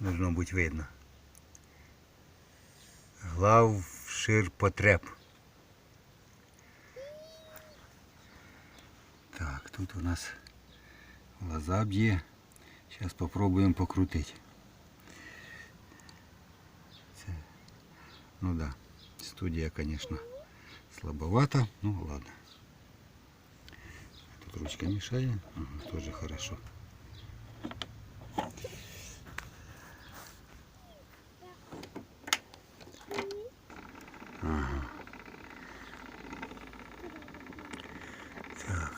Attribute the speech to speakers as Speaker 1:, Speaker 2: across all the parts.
Speaker 1: Должно бути видно. Глав ширпотреб. Так, тут у нас глаза б'є. Зараз спробуємо покрутити. Це, ну да, студія, конечно, слабовата, ну ладно. Тут ручка мешает, ага, тоже хорошо.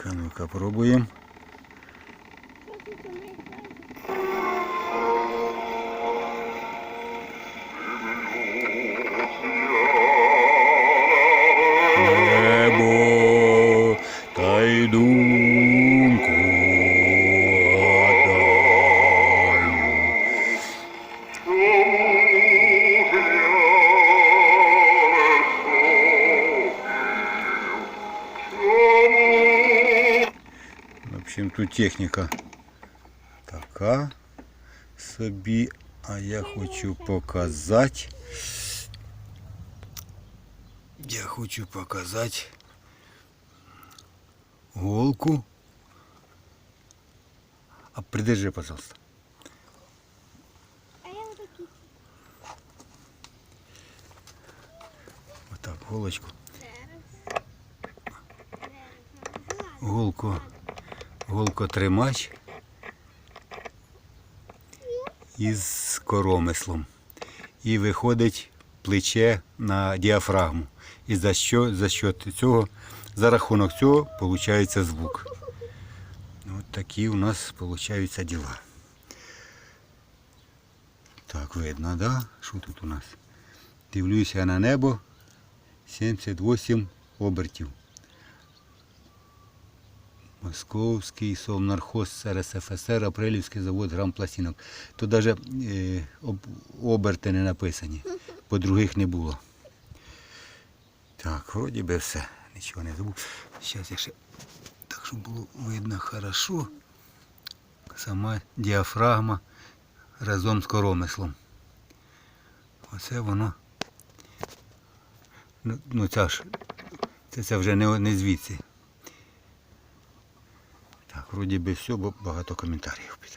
Speaker 1: Так, а ну-ка пробуем. Небо та общем, тут техніка така собі, а я хочу показати. Я хочу показати голку. А придержи, пожалуйста.
Speaker 2: А вот
Speaker 1: так, голочку. Голку, голку тримач із коромислом. І виходить плече на діафрагму. І за що, за що цього, за рахунок цього виходить звук. От такі у нас виходять діла. Так, видно, да? Що тут у нас? Дивлюся на небо 78 обертів. Московський совнархоз РСФСР, Апрелівський завод грампластинок. Тут навіть е, об, оберти не написані, бо других не було. Так, вроді би все. Нічого не забув. Зараз я ще так, щоб було видно хорошо. Сама діафрагма разом з коромислом. Оце воно. Ну, ну ця ж, це, це вже не, не звідси. Так, вроді би все, бо багато коментарів піде.